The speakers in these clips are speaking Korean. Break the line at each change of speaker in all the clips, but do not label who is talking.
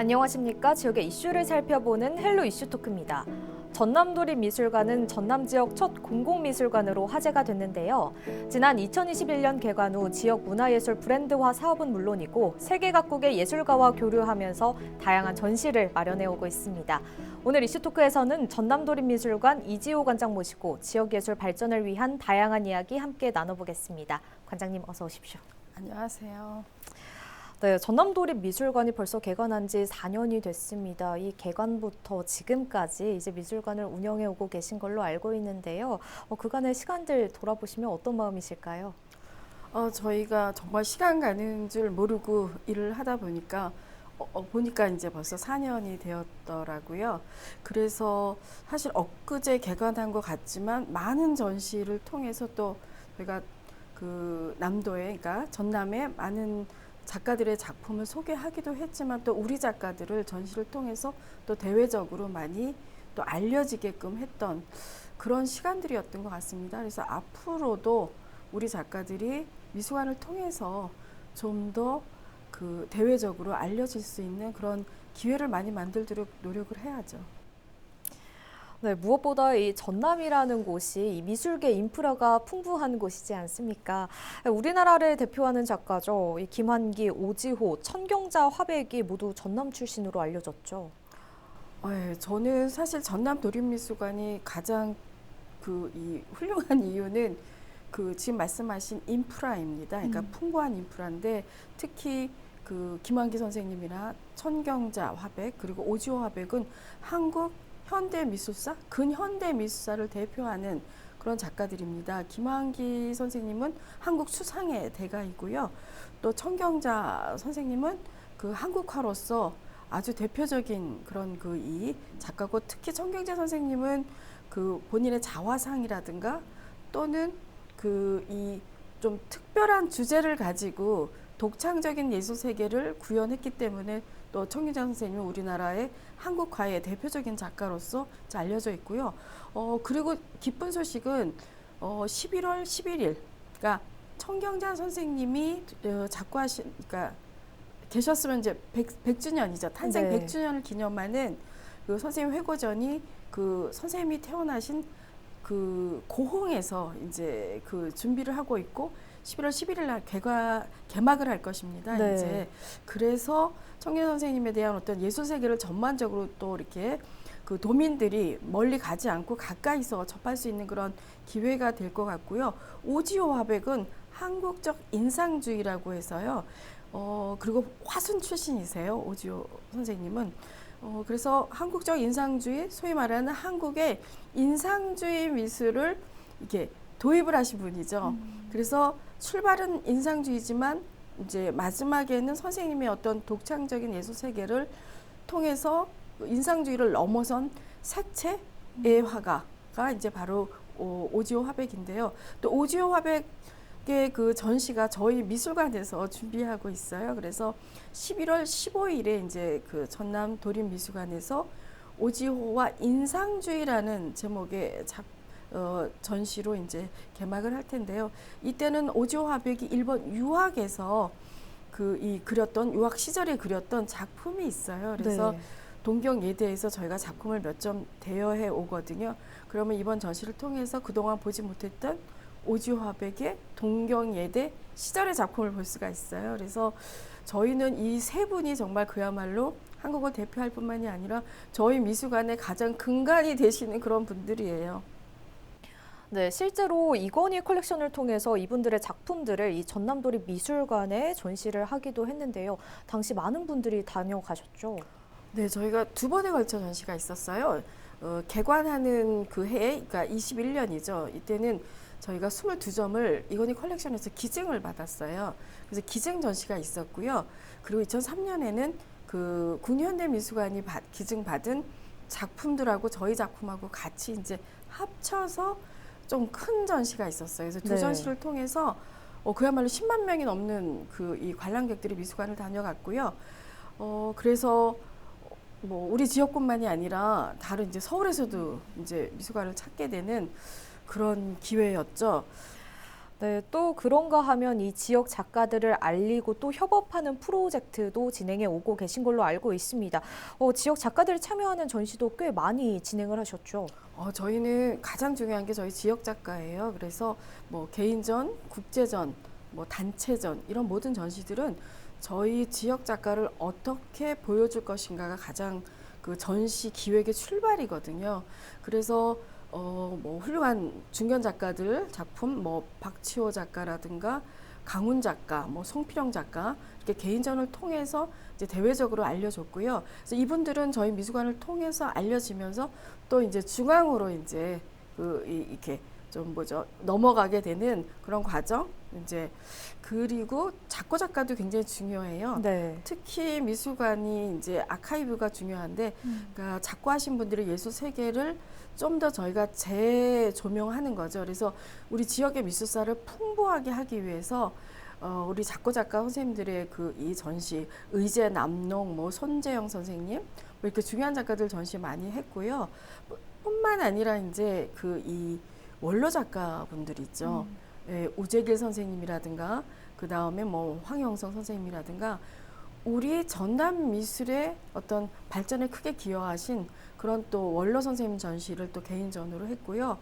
안녕하십니까. 지역의 이슈를 살펴보는 헬로 이슈 토크입니다. 전남도립 미술관은 전남 지역 첫 공공미술관으로 화제가 됐는데요. 지난 2021년 개관 후 지역 문화예술 브랜드화 사업은 물론이고 세계 각국의 예술가와 교류하면서 다양한 전시를 마련해 오고 있습니다. 오늘 이슈 토크에서는 전남도립 미술관 이지호 관장 모시고 지역 예술 발전을 위한 다양한 이야기 함께 나눠보겠습니다. 관장님 어서 오십시오.
안녕하세요.
네, 전남도립 미술관이 벌써 개관한 지 4년이 됐습니다. 이 개관부터 지금까지 이제 미술관을 운영해 오고 계신 걸로 알고 있는데요. 어, 그간의 시간들 돌아보시면 어떤 마음이실까요?
어, 저희가 정말 시간 가는 줄 모르고 일을 하다 보니까 어, 어, 보니까 이제 벌써 4년이 되었더라고요. 그래서 사실 엊그제 개관한 것 같지만 많은 전시를 통해서 또 저희가 그 남도에 그러니까 전남에 많은 작가들의 작품을 소개하기도 했지만 또 우리 작가들을 전시를 통해서 또 대외적으로 많이 또 알려지게끔 했던 그런 시간들이었던 것 같습니다. 그래서 앞으로도 우리 작가들이 미술관을 통해서 좀 더 그 대외적으로 알려질 수 있는 그런 기회를 많이 만들도록 노력을 해야죠.
네, 무엇보다 이 전남이라는 곳이 이 미술계 인프라가 풍부한 곳이지 않습니까? 우리나라를 대표하는 작가죠. 이 김환기, 오지호, 천경자, 화백이 모두 전남 출신으로 알려졌죠.
네, 저는 사실 전남 도립미술관이 가장 그 이 훌륭한 이유는 그 지금 말씀하신 인프라입니다. 그러니까
음.
풍부한 인프라인데 특히 그 김환기 선생님이나 천경자 화백 그리고 오지호 화백은 한국 현대 미술사, 근현대 미술사를 대표하는 그런 작가들입니다. 김환기 선생님은 한국 수상의 대가이고요. 또 천경자 선생님은 그 한국화로서 아주 대표적인 그런 그 이 작가고 특히 천경자 선생님은 그 본인의 자화상이라든가 또는 그 이 좀 특별한 주제를 가지고 독창적인 예술 세계를 구현했기 때문에 또 청기장 선생님은 우리나라의 한국화의 대표적인 작가로서 잘 알려져 있고요. 어 그리고 기쁜 소식은 어 11월 11일, 그러니까 청경자 선생님이 어, 작고하신, 그러니까 계셨으면 이제 100, 100주년이죠. 탄생
네.
100주년을 기념하는 그 선생님 회고전이 그 선생님이 태어나신 그 고흥에서 이제 그 준비를 하고 있고 11월 11일 날 개가 개막을 할 것입니다.
네.
이제 그래서 청년 선생님에 대한 어떤 예술 세계를 전반적으로 또 이렇게 그 도민들이 멀리 가지 않고 가까이서 접할 수 있는 그런 기회가 될 것 같고요. 오지호 화백은 한국적 인상주의라고 해서요. 어 그리고 화순 출신이세요. 오지호 선생님은 어 그래서 한국적 인상주의, 소위 말하는 한국의 인상주의 미술을 이렇게 도입을 하신 분이죠. 그래서 출발은 인상주의지만 이제 마지막에는 선생님의 어떤 독창적인 예술 세계를 통해서 인상주의를 넘어선 색채의 화가가 이제 바로 오- 오지호 화백인데요. 또 오지호 화백의 그 전시가 저희 미술관에서 준비하고 있어요. 그래서 11월 15일에 이제 그 전남 도립미술관에서 오지호와 인상주의라는 제목의 작 어, 전시로 이제 개막을 할 텐데요. 이때는 오지호 화백이 일본 유학에서 그 이 그렸던 유학 시절에 그렸던 작품이 있어요. 그래서
네.
동경 예대에서 저희가 작품을 몇 점 대여해 오거든요. 그러면 이번 전시를 통해서 그동안 보지 못했던 오지호 화백의 동경 예대 시절의 작품을 볼 수가 있어요. 그래서 저희는 이 세 분이 정말 그야말로 한국을 대표할 뿐만이 아니라 저희 미술관의 가장 근간이 되시는 그런 분들이에요.
네, 실제로 이건희 컬렉션을 통해서 이분들의 작품들을 이 전남도립 미술관에 전시를 하기도 했는데요. 당시 많은 분들이 다녀가셨죠.
네, 저희가 두 번에 걸쳐 전시가 있었어요. 어, 개관하는 그 해에, 그러니까 21년이죠. 이때는 저희가 22점을 이건희 컬렉션에서 기증을 받았어요. 그래서 기증 전시가 있었고요. 그리고 2003년에는 그 국립현대미술관이 받- 기증받은 작품들하고 저희 작품하고 같이 이제 합쳐서 좀 큰 전시가 있었어요. 그래서 두
네.
전시를 통해서 어, 그야말로 10만 명이 넘는 그 이 관람객들이 미술관을 다녀갔고요. 어, 그래서 뭐 우리 지역뿐만이 아니라 다른 이제 서울에서도 이제 미술관을 찾게 되는 그런 기회였죠.
네, 또 그런가 하면 이 지역 작가들을 알리고 또 협업하는 프로젝트도 진행해 오고 계신 걸로 알고 있습니다. 어, 지역 작가들이 참여하는 전시도 꽤 많이 진행을 하셨죠.
어, 저희는 가장 중요한 게 저희 지역 작가예요. 그래서 뭐 개인전, 국제전, 뭐 단체전 이런 모든 전시들은 저희 지역 작가를 어떻게 보여줄 것인가가 가장 그 전시 기획의 출발이거든요. 그래서 어, 뭐 훌륭한 중견 작가들 작품, 뭐 박치호 작가라든가 강훈 작가, 뭐 송필영 작가 이렇게 개인전을 통해서 이제 대외적으로 알려줬고요. 그래서 이분들은 저희 미술관을 통해서 알려지면서 또 이제 중앙으로 이제 그 이- 이렇게 좀 뭐죠 넘어가게 되는 그런 과정 이제 그리고 작고 작가도 굉장히 중요해요.
네.
특히 미술관이 이제 아카이브가 중요한데 그러니까 작고 하신 분들의 예술 세계를 좀 더 저희가 재조명하는 거죠. 그래서 우리 지역의 미술사를 풍부하게 하기 위해서 어, 우리 작고 작가 선생님들의 그 이 전시 의제 남농 뭐 손재영 선생님 뭐 이렇게 중요한 작가들 전시 많이 했고요. 뭐, 뿐만 아니라 이제 그 이 원로 작가분들 있죠. 예, 우재길 선생님이라든가 그 다음에 뭐 황영성 선생님이라든가 우리 전남 미술의 어떤 발전에 크게 기여하신 그런 또 원로 선생님 전시를 또 개인전으로 했고요.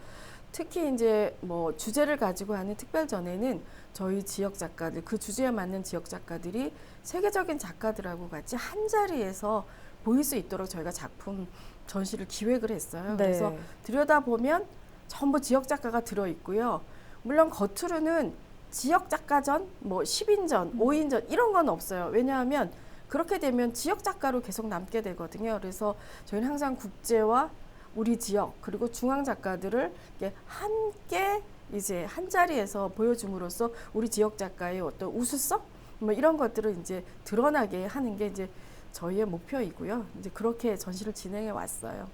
특히 이제 뭐 주제를 가지고 하는 특별전에는 저희 지역 작가들 그 주제에 맞는 지역 작가들이 세계적인 작가들하고 같이 한 자리에서 보일 수 있도록 저희가 작품 전시를 기획을 했어요. 그래서
네.
들여다 보면 전부 지역 작가가 들어 있고요. 물론 겉으로는 지역 작가전, 뭐 10인전, 5인전 이런 건 없어요. 왜냐하면 그렇게 되면 지역 작가로 계속 남게 되거든요. 그래서 저희는 항상 국제와 우리 지역 그리고 중앙 작가들을 함께 이제 한 자리에서 보여줌으로써 우리 지역 작가의 어떤 우수성 뭐 이런 것들을 이제 드러나게 하는 게 이제 저희의 목표이고요. 이제 그렇게 전시를 진행해 왔어요.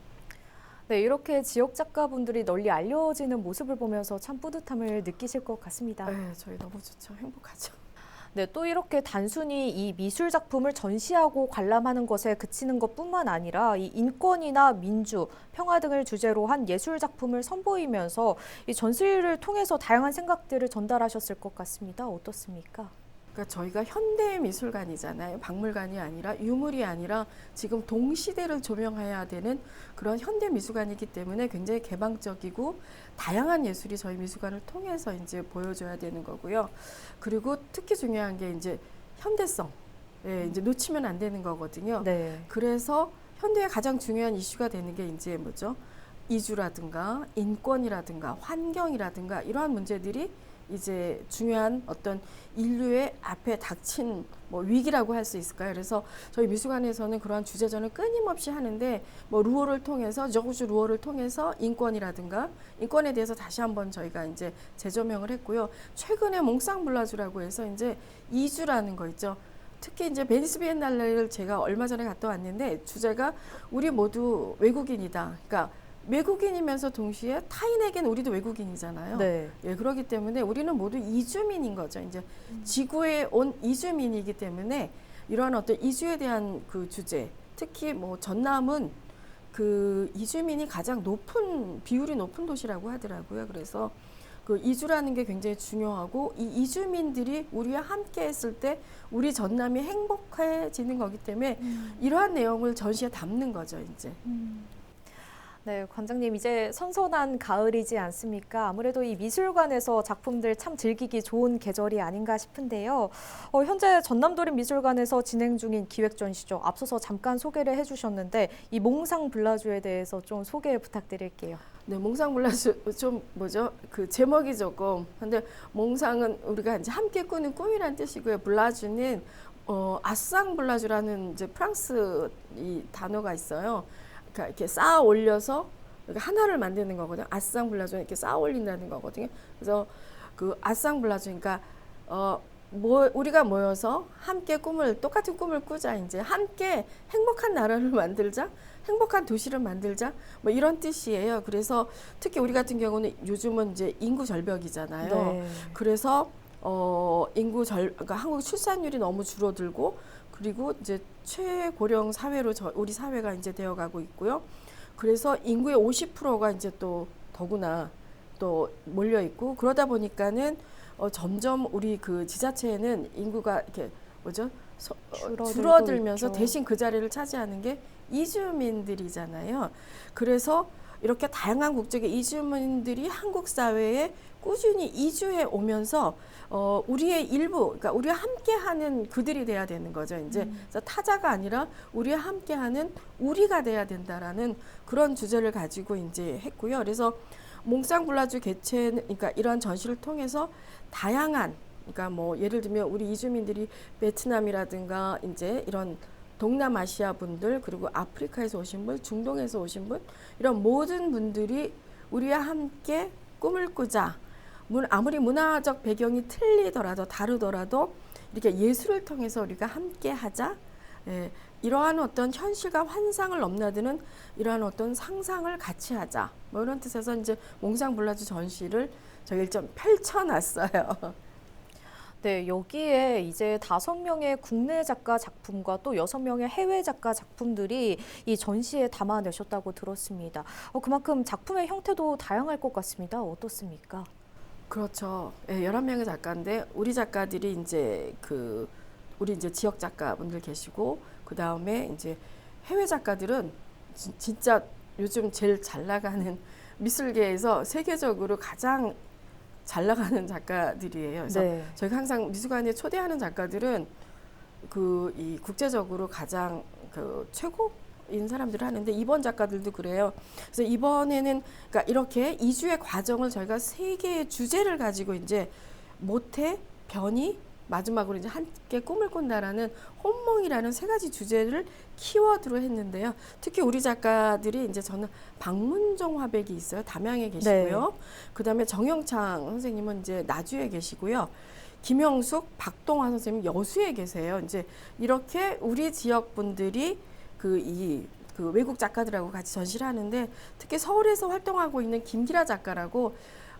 네, 이렇게 지역 작가분들이 널리 알려지는 모습을 보면서 참 뿌듯함을 느끼실 것 같습니다.
네, 저희 너무 좋죠. 행복하죠.
네, 또 이렇게 단순히 이 미술 작품을 전시하고 관람하는 것에 그치는 것뿐만 아니라 이 인권이나 민주, 평화 등을 주제로 한 예술 작품을 선보이면서 이 전시를 통해서 다양한 생각들을 전달하셨을 것 같습니다. 어떻습니까?
그러니까 저희가 현대 미술관이잖아요. 박물관이 아니라 유물이 아니라 지금 동시대를 조명해야 되는 그런 현대 미술관이기 때문에 굉장히 개방적이고 다양한 예술이 저희 미술관을 통해서 이제 보여줘야 되는 거고요. 그리고 특히 중요한 게 이제 현대성. 예, 이제 놓치면 안 되는 거거든요.
네.
그래서 현대의 가장 중요한 이슈가 되는 게 이제 뭐죠? 이주라든가 인권이라든가 환경이라든가 이러한 문제들이 이제 중요한 어떤 인류의 앞에 닥친 뭐 위기라고 할 수 있을까요? 그래서 저희 미술관에서는 그러한 주제전을 끊임없이 하는데 뭐 루어를 통해서 저구주 루어를 통해서 인권이라든가 인권에 대해서 다시 한번 저희가 이제 재조명을 했고요. 최근에 몽상블라주라고 해서 이제 이주라는 거 있죠. 특히 이제 베니스 비엔날레를 제가 얼마 전에 갔다 왔는데 주제가 우리 모두 외국인이다. 그러니까 외국인이면서 동시에 타인에게는 우리도 외국인이잖아요.
네.
예, 그렇기 때문에 우리는 모두 이주민인 거죠. 이제 지구에 온 이주민이기 때문에 이러한 어떤 이주에 대한 그 주제, 특히 뭐 전남은 그 이주민이 가장 높은 비율이 높은 도시라고 하더라고요. 그래서 그 이주라는 게 굉장히 중요하고 이 이주민들이 우리와 함께 했을 때 우리 전남이 행복해지는 거기 때문에 이러한 내용을 전시에 담는 거죠, 이제.
네, 관장님 이제 선선한 가을이지 않습니까? 아무래도 이 미술관에서 작품들 참 즐기기 좋은 계절이 아닌가 싶은데요. 어, 현재 전남도립 미술관에서 진행 중인 기획 전시죠. 앞서서 잠깐 소개를 해주셨는데 이 몽상 블라주에 대해서 좀 소개 부탁드릴게요.
네, 몽상 블라주 좀 뭐죠? 그 제목이 조금 근데 몽상은 우리가 이제 함께 꾸는 꿈이란 뜻이고요. 블라주는 어 아쌍 블라주라는 이제 프랑스 이 단어가 있어요. 그러니까 이렇게 쌓아 올려서 하나를 만드는 거거든요. 아쌍 블라주는 이렇게 쌓아 올린다는 거거든요. 그래서 그 아쌍 블라주 그러니까 어 뭐 우리가 모여서 함께 꿈을 똑같은 꿈을 꾸자 이제 함께 행복한 나라를 만들자 행복한 도시를 만들자 뭐 이런 뜻이에요. 그래서 특히 우리 같은 경우는 요즘은 이제 인구 절벽이잖아요.
네.
그래서 어 인구 절 그러니까 한국 출산율이 너무 줄어들고 그리고 이제 최고령 사회로 저 우리 사회가 이제 되어가고 있고요. 그래서 인구의 50%가 이제 또 더구나 또 몰려 있고 그러다 보니까는 어, 점점 우리 그 지자체에는 인구가 이렇게 뭐죠? 서- 어, 줄어들면서
있죠.
대신 그 자리를 차지하는 게 이주민들이잖아요. 그래서 이렇게 다양한 국적의 이주민들이 한국 사회에 꾸준히 이주해 오면서 어, 우리의 일부, 그러니까 우리와 함께하는 그들이 돼야 되는 거죠. 이제
음.
그래서 타자가 아니라 우리와 함께하는 우리가 돼야 된다라는 그런 주제를 가지고 이제 했고요. 그래서 몽상블라주 개최는 그러니까 이런 전시를 통해서 다양한 그러니까 뭐 예를 들면 우리 이주민들이 베트남이라든가 이제 이런 동남아시아 분들 그리고 아프리카에서 오신 분, 중동에서 오신 분 이런 모든 분들이 우리와 함께 꿈을 꾸자. 문- 아무리 문화적 배경이 틀리더라도 다르더라도 이렇게 예술을 통해서 우리가 함께 하자. 예, 이러한 어떤 현실과 환상을 넘나드는 이러한 어떤 상상을 같이 하자. 뭐 이런 뜻에서 이제 몽상블라주 전시를 저희 좀 펼쳐놨어요.
네, 여기에 이제 다섯 명의 국내 작가 작품과 또 여섯 명의 해외 작가 작품들이 이 전시에 담아내셨다고 들었습니다. 어, 그만큼 작품의 형태도 다양할 것 같습니다. 어떻습니까?
그렇죠. 예, 11명의 작가인데 우리 작가들이 이제 그 우리 이제 지역 작가분들 계시고 그다음에 이제 해외 작가들은 진- 진짜 요즘 제일 잘 나가는 미술계에서 세계적으로 가장 잘 나가는 작가들이에요. 그래서
네.
저희가 항상 미술관에 초대하는 작가들은 그 이 국제적으로 가장 그 최고 인 사람들을 하는데 이번 작가들도 그래요. 그래서 이번에는 그러니까 이렇게 이주의 과정을 저희가 세 개의 주제를 가지고 이제 모태, 변이, 마지막으로 이제 함께 꿈을 꾼다라는 혼몽이라는 세 가지 주제를 키워드로 했는데요. 특히 우리 작가들이 이제 저는 박문종 화백이 있어요. 담양에 계시고요. 그다음에 정영창 선생님은 이제 나주에 계시고요. 김영숙, 박동화 선생님 여수에 계세요. 이제 이렇게 우리 지역 분들이 그이 그 외국 작가들하고 같이 전시를 하는데 특히 서울에서 활동하고 있는 김기라 작가라고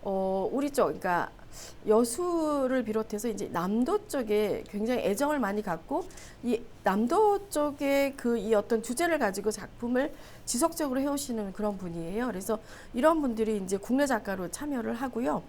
어 우리 쪽 그러니까 여수를 비롯해서 이제 남도 쪽에 굉장히 애정을 많이 갖고 이 남도 쪽에 그 이 어떤 주제를 가지고 작품을 지속적으로 해오시는 그런 분이에요. 그래서 이런 분들이 이제 국내 작가로 참여를 하고요.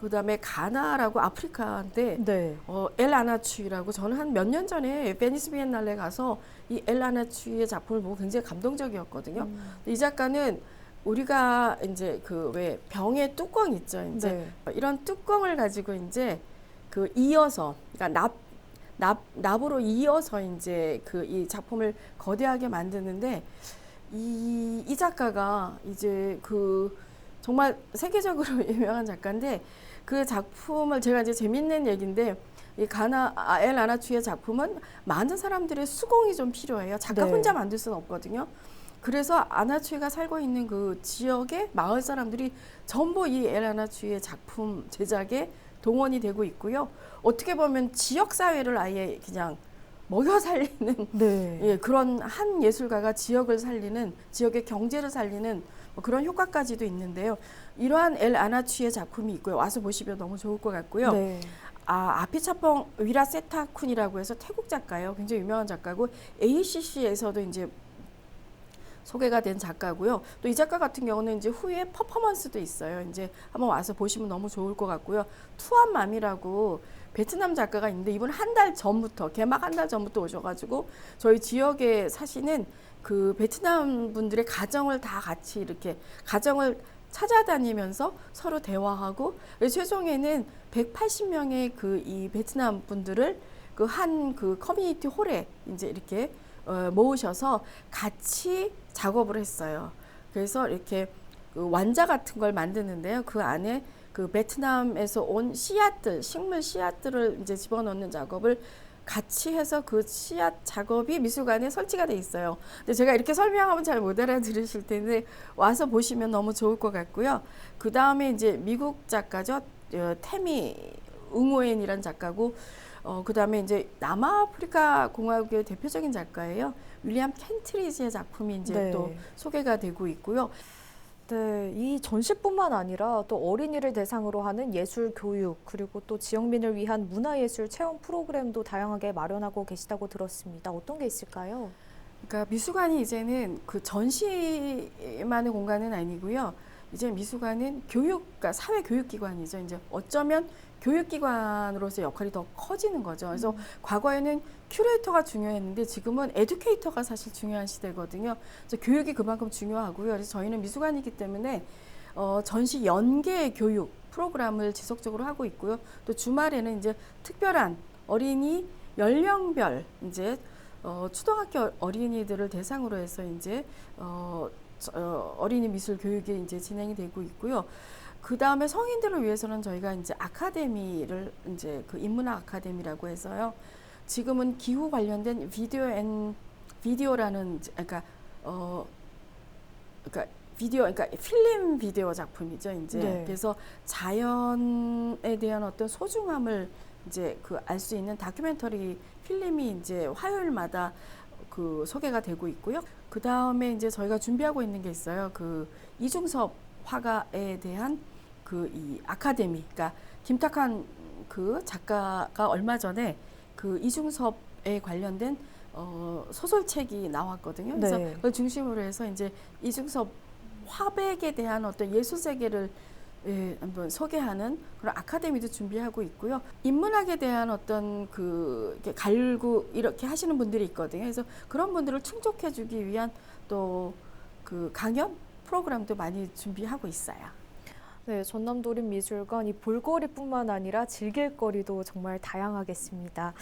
그 다음에 가나라고 아프리카인데
네.
어, 엘 아나추이라고 저는 한 몇 년 전에 베니스 비엔날레 가서 이 엘 아나추이의 작품을 보고 굉장히 감동적이었거든요.
음.
이 작가는 우리가 이제 그 왜 병의 뚜껑 있죠. 이제
네.
이런 뚜껑을 가지고 이제 그 이어서 그러니까 납, 납, 납으로 이어서 이제 그 이 작품을 거대하게 만드는데 이, 이 작가가 이제 그 정말 세계적으로 유명한 작가인데 그 작품을 제가 이제 재밌는 얘기인데 이 가나 아, 엘 아나추의 작품은 많은 사람들의 수공이 좀 필요해요. 작가
네.
혼자 만들 수는 없거든요. 그래서 아나추이가 살고 있는 그 지역의 마을 사람들이 전부 이 엘 아나추이의 작품 제작에 동원이 되고 있고요. 어떻게 보면 지역 사회를 아예 그냥 먹여 살리는
네.
예, 그런 한 예술가가 지역을 살리는 지역의 경제를 살리는 뭐 그런 효과까지도 있는데요. 이러한 엘 아나추의 작품이 있고요. 와서 보시면 너무 좋을 것 같고요.
네.
아 아피차펑 위라 세타쿤이라고 해서 태국 작가예요. 굉장히 유명한 작가고 ACC에서도 이제 소개가 된 작가고요. 또 이 작가 같은 경우는 이제 후에 퍼포먼스도 있어요. 이제 한번 와서 보시면 너무 좋을 것 같고요. 투안맘이라고 베트남 작가가 있는데 이분 한 달 전부터 개막 한 달 전부터 오셔가지고 저희 지역에 사시는 그 베트남 분들의 가정을 다 같이 이렇게 가정을 찾아다니면서 서로 대화하고 그래서 최종에는 180명의 그 이 베트남 분들을 그 한그 커뮤니티 홀에 이제 이렇게 어, 모으셔서 같이 작업을 했어요. 그래서 이렇게 그 완자 같은 걸 만드는데요. 그 안에 그 베트남에서 온 씨앗들, 식물 씨앗들을 이제 집어넣는 작업을 같이 해서 그 씨앗 작업이 미술관에 설치가 돼 있어요. 근데 제가 이렇게 설명하면 잘 못 알아들으실 텐데 와서 보시면 너무 좋을 것 같고요. 그 다음에 이제 미국 작가죠. 어, 태미 응오엔이란 작가고 어, 그 다음에 이제 남아프리카 공화국의 대표적인 작가예요. 윌리엄 켄트리지의 작품이 이제
네.
또 소개가 되고 있고요.
네, 이 전시뿐만 아니라 또 어린이를 대상으로 하는 예술 교육 그리고 또 지역민을 위한 문화예술 체험 프로그램도 다양하게 마련하고 계시다고 들었습니다. 어떤 게 있을까요?
그러니까 미술관이 이제는 그 전시만의 공간은 아니고요. 이제 미술관은 교육, 그러니까 사회 교육 기관이죠. 이제 어쩌면 교육기관으로서 역할이 더 커지는 거죠. 그래서 과거에는 큐레이터가 중요했는데 지금은 에듀케이터가 사실 중요한 시대거든요. 그래서 교육이 그만큼 중요하고요. 그래서 저희는 미술관이기 때문에 어, 전시 연계 교육 프로그램을 지속적으로 하고 있고요. 또 주말에는 이제 특별한 어린이 연령별 이제 어, 초등학교 어린이들을 대상으로 해서 이제 어, 저- 어, 어린이 미술 교육이 이제 진행이 되고 있고요. 그 다음에 성인들을 위해서는 저희가 이제 아카데미를 이제 그 인문학 아카데미라고 해서요. 지금은 기후 관련된 비디오 앤 비디오라는 그러니까 어 그러니까 비디오 그러니까 필름 비디오 작품이죠 이제
네.
그래서 자연에 대한 어떤 소중함을 이제 그 알 수 있는 다큐멘터리 필름이 이제 화요일마다 그 소개가 되고 있고요. 그 다음에 이제 저희가 준비하고 있는 게 있어요. 그 이중섭 화가에 대한 그 이 아카데미, 그러니까 김탁한 그 작가가 얼마 전에 그 이중섭에 관련된 어, 소설책이 나왔거든요. 그래서
네.
그걸 중심으로 해서 이제 이중섭 화백에 대한 어떤 예술 세계를 예, 한번 소개하는 그런 아카데미도 준비하고 있고요. 인문학에 대한 어떤 그 이렇게 갈구 이렇게 하시는 분들이 있거든요. 그래서 그런 분들을 충족해주기 위한 또 그 강연 프로그램도 많이 준비하고 있어요.
네, 전남도립 미술관 이 볼거리뿐만 아니라 즐길 거리도 정말 다양하겠습니다.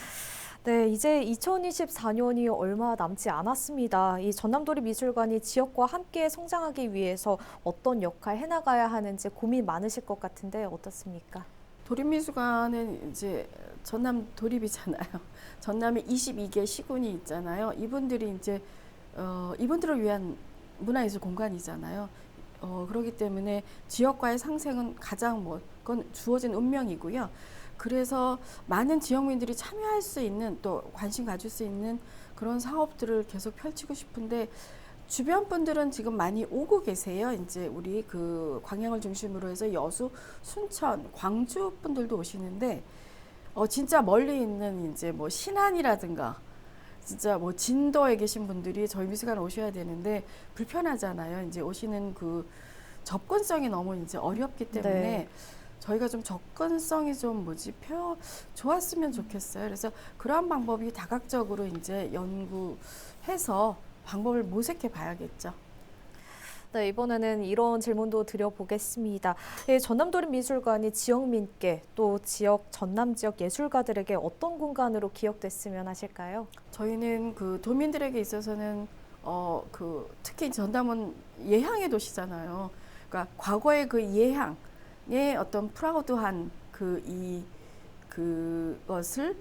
네, 이제 2024년이 얼마 남지 않았습니다. 이 전남도립 미술관이 지역과 함께 성장하기 위해서 어떤 역할 해나가야 하는지 고민 많으실 것 같은데 어떻습니까?
도립미술관은 이제 전남 도립이잖아요. 전남에 22개 시군이 있잖아요. 이분들이 이제 어, 이분들을 위한 문화예술 공간이잖아요. 어, 그렇기 때문에 지역과의 상생은 가장 뭐 그건 주어진 운명이고요. 그래서 많은 지역민들이 참여할 수 있는 또 관심 가질 수 있는 그런 사업들을 계속 펼치고 싶은데 주변 분들은 지금 많이 오고 계세요. 이제 우리 그 광양을 중심으로 해서 여수, 순천, 광주 분들도 오시는데 어 진짜 멀리 있는 이제 뭐 신안이라든가 진짜 뭐 진도에 계신 분들이 저희 미술관 오셔야 되는데 불편하잖아요. 이제 오시는 그 접근성이 너무 이제 어렵기 때문에
네.
저희가 좀 접근성이 좀 뭐지 표 좋았으면 좋겠어요. 그래서 그러한 방법이 다각적으로 이제 연구해서 방법을 모색해 봐야겠죠.
네, 이번에는 이런 질문도 드려보겠습니다. 예, 전남도립미술관이 지역민께 또 지역 전남 지역 예술가들에게 어떤 공간으로 기억됐으면 하실까요?
저희는 그 도민들에게 있어서는 어 그 특히 전남은 예향의 도시잖아요. 그러니까 과거의 그 예향의 어떤 프라우드한 그 이 그것을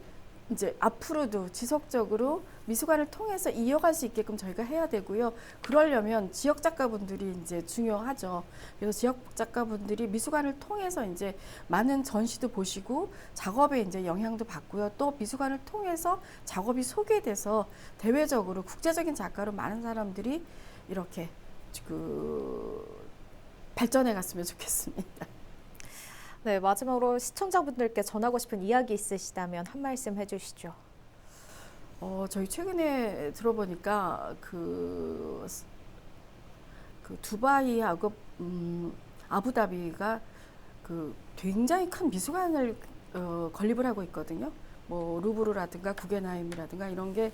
이제 앞으로도 지속적으로 미술관을 통해서 이어갈 수 있게끔 저희가 해야 되고요. 그러려면 지역 작가분들이 이제 중요하죠. 그래서 지역 작가분들이 미술관을 통해서 이제 많은 전시도 보시고 작업에 이제 영향도 받고요. 또 미술관을 통해서 작업이 소개돼서 대외적으로 국제적인 작가로 많은 사람들이 이렇게 그 발전해 갔으면 좋겠습니다.
네, 마지막으로 시청자분들께 전하고 싶은 이야기 있으시다면 한 말씀 해주시죠.
어, 저희 최근에 들어보니까 그, 그 두바이하고 음, 아부다비가 그 굉장히 큰 미술관을 어, 건립을 하고 있거든요. 뭐 루브르라든가 구겐하임이라든가 이런 게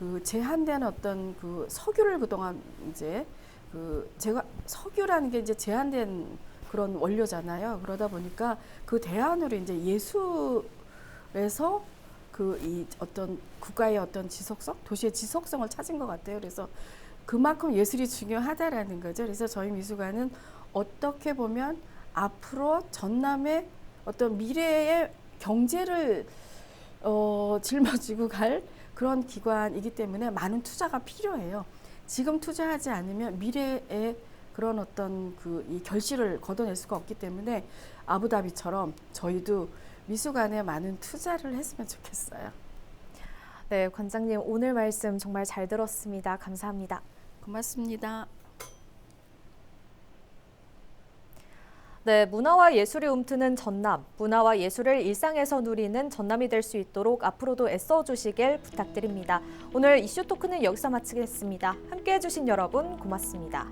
그 제한된 어떤 그 석유를 그동안 이제 그 제가 석유라는 게 이제 제한된 그런 원료잖아요. 그러다 보니까 그 대안으로 이제 예술에서 그 이 어떤 국가의 어떤 지속성, 도시의 지속성을 찾은 것 같아요. 그래서 그만큼 예술이 중요하다라는 거죠. 그래서 저희 미술관은 어떻게 보면 앞으로 전남의 어떤 미래의 경제를 어, 짊어지고 갈 그런 기관이기 때문에 많은 투자가 필요해요. 지금 투자하지 않으면 미래에 그런 어떤 그 이 결실을 거둬낼 수가 없기 때문에 아부다비처럼 저희도 미술관에 많은 투자를 했으면 좋겠어요.
네, 관장님 오늘 말씀 정말 잘 들었습니다. 감사합니다.
고맙습니다.
네, 문화와 예술이 움트는 전남, 문화와 예술을 일상에서 누리는 전남이 될 수 있도록 앞으로도 애써 주시길 부탁드립니다. 오늘 이슈 토크는 여기서 마치겠습니다. 함께 해주신 여러분 고맙습니다.